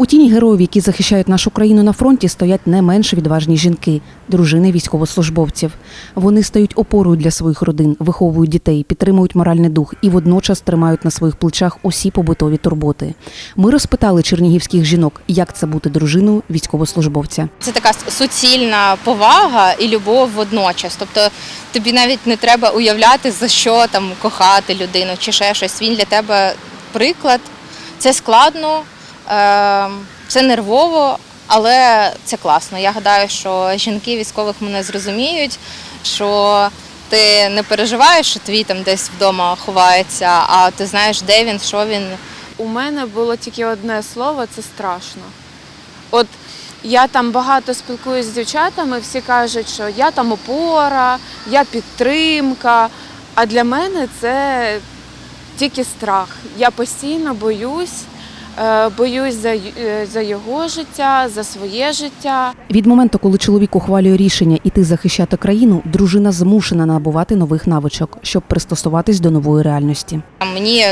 У тіні героїв, які захищають нашу країну на фронті, стоять не менш відважні жінки, дружини військовослужбовців. Вони стають опорою для своїх родин, виховують дітей, підтримують моральний дух і водночас тримають на своїх плечах усі побутові турботи. Ми розпитали чернігівських жінок, як це бути дружиною військовослужбовця. Це така суцільна повага і любов водночас. Тобто тобі навіть не треба уявляти, за що там кохати людину чи ще щось. Він для тебе приклад. Це складно, це нервово, але це класно. Я гадаю, що жінки військових мене зрозуміють, що ти не переживаєш, що твій там десь вдома ховається, а ти знаєш, де він, що він. У мене було тільки одне слово це страшно. От я там багато спілкуюся з дівчатами, всі кажуть, що я там опора, я підтримка. А для мене це тільки страх. Я постійно боюсь, боюсь за, е, за його життя, за своє життя. Від моменту, коли чоловік ухвалює рішення іти захищати країну, дружина змушена набувати нових навичок, щоб пристосуватись до нової реальності. Мені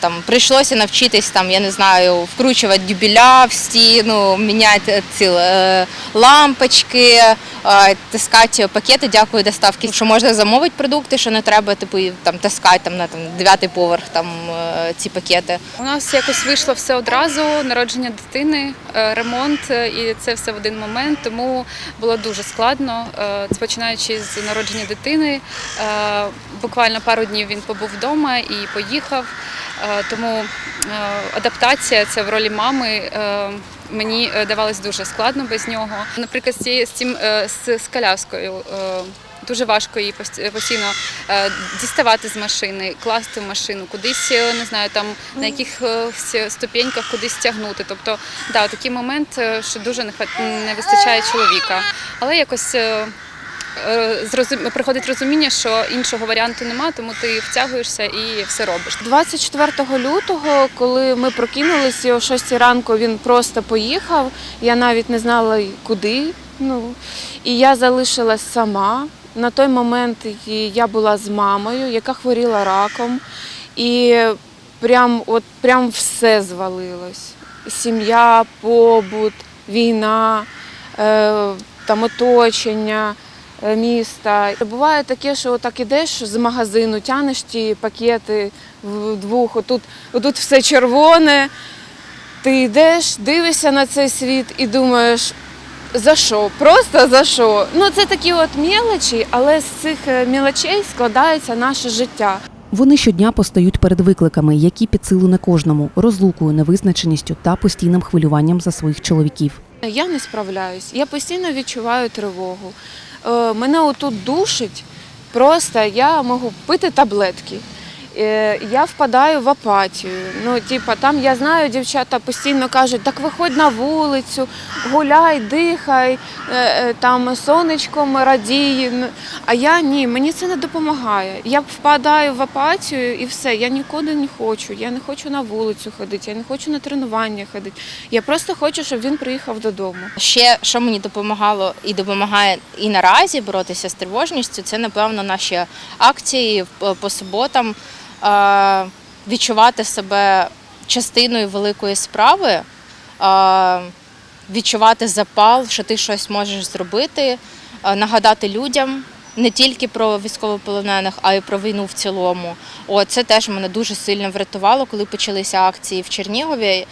там прийшлося навчитись там, я не знаю, вкручувати дюбеля в стіну, міняти ці е, лампочки, е, таскати пакети. Дякую доставки. Що можна замовити продукти, що не треба типу там таскати там на там дев'ятий поверх там е, ці пакети. У нас якось вийшло все одразу, народження дитини, е, ремонт, е, і це все в один момент. Тому було дуже складно. Е, Починаючи з народження дитини, е, буквально пару днів він побув вдома і поїхав. Е, Тому е, адаптація це в ролі мами. е, Мені давалось дуже складно без нього. Наприклад, з цим з, з коляскою. Дуже важко її постійно діставати з машини, класти в машину, кудись не знаю, там на якихось ступеньках кудись тягнути. Тобто, да, такий момент, що дуже не вистачає чоловіка. Але якось приходить розуміння, що іншого варіанту нема, тому ти втягуєшся і все робиш. 24 лютого, коли ми прокинулися, о 6 ранку він просто поїхав. Я навіть не знала куди. Ну, і я залишилась сама. На той момент я була з мамою, яка хворіла раком. І прям, от, прям все звалилось. Сім'я, побут, війна, е, там оточення е, міста. Буває таке, що так ідеш з магазину, тянеш ті пакети вдвох, отут, отут все червоне. Ти йдеш, дивишся на цей світ і думаєш, за що? Просто за що? Ну це такі от мелочі, але з цих е, мелочей складається наше життя. Вони щодня постають перед викликами, які під силу не кожному, розлукою, невизначеністю та постійним хвилюванням за своїх чоловіків. Я не справляюсь. Я постійно відчуваю тривогу. Е, Мене отут душить. Просто я можу пити таблетки. Е, Я впадаю в апатію. Ну, типа, там я знаю, дівчата постійно кажуть, так виходь на вулицю, гуляй, дихай, е, е, там сонечком радій. А я ні, мені це не допомагає. Я впадаю в апатію і все. Я нікуди не хочу. Я не хочу на вулицю ходити, я не хочу на тренування ходити. Я просто хочу, щоб він приїхав додому. Ще що мені допомагало і допомагає і наразі боротися з тривожністю, це напевно наші акції по суботам. Е, Відчувати себе частиною великої справи, е, відчувати запал, що ти щось можеш зробити, е, нагадати людям не тільки про військовополонених, а й про війну в цілому. О, це теж мене дуже сильно врятувало, коли почалися акції в Чернігові.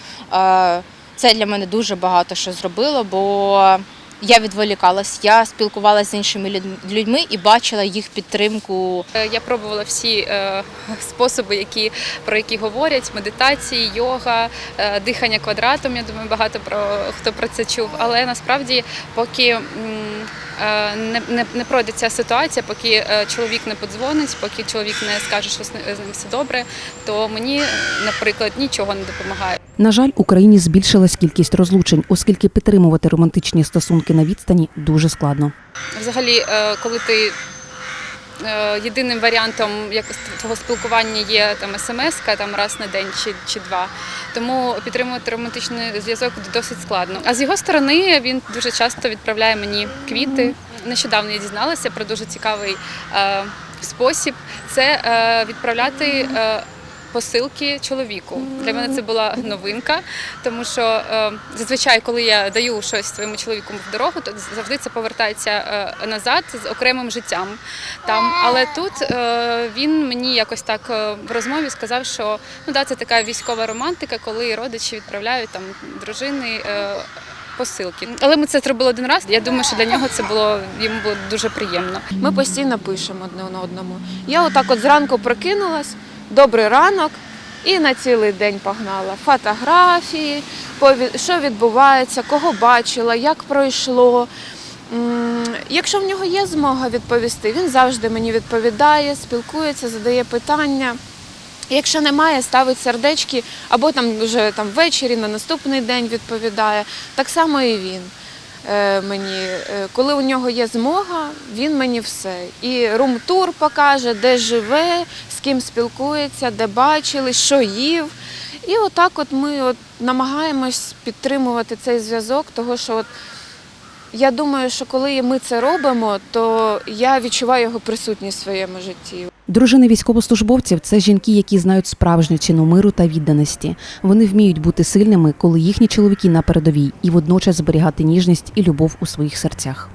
Це для мене дуже багато що зробило, бо я відволікалась, я спілкувалася з іншими люд- людьми і бачила їх підтримку. Е, Я пробувала всі е, способи, які, про які говорять: медитації, йога, е, дихання квадратом. Я думаю, багато про хто про це чув. Але насправді, поки не, не, не пройде ця ситуація, поки чоловік не подзвонить, поки чоловік не скаже, що з ним все добре, то мені, наприклад, нічого не допомагає. На жаль, Україні збільшилась кількість розлучень, оскільки підтримувати романтичні стосунки на відстані дуже складно. Взагалі, е, коли ти е, єдиним варіантом твого спілкування є там смс-ка там раз на день чи, чи два. Тому підтримувати романтичний зв'язок досить складно. А з його сторони він дуже часто відправляє мені квіти. Нещодавно я дізналася про дуже цікавий е, спосіб. Це відправляти. Посилки чоловіку. Для мене це була новинка, тому що е, зазвичай, коли я даю щось своєму чоловіку в дорогу, то завжди це повертається е, назад з окремим життям. Там, але тут е, він мені якось так в розмові сказав, що ну да, це така військова романтика, коли родичі відправляють там дружини. Е, Посилки, але ми це зробили один раз. Я думаю, що для нього це було йому було дуже приємно. Ми постійно пишемо одне на одному. Я отак от зранку прокинулась, добрий ранок, і на цілий день погнала. Фотографії, що відбувається, кого бачила, як пройшло. Якщо в нього є змога відповісти, він завжди мені відповідає, спілкується, задає питання. Якщо немає, ставить сердечки, або там вже там ввечері на наступний день відповідає. Так само і він мені. Е, Коли у нього є змога, він мені все. І рум-тур покаже, де живе, з ким спілкується, де бачили, що їв. І отак от ми от намагаємось підтримувати цей зв'язок, того що от я думаю, що коли ми це робимо, то я відчуваю його присутність в своєму житті. Дружини військовослужбовців це жінки, які знають справжню ціну миру та відданості. Вони вміють бути сильними, коли їхні чоловіки на передовій, і водночас зберігати ніжність і любов у своїх серцях.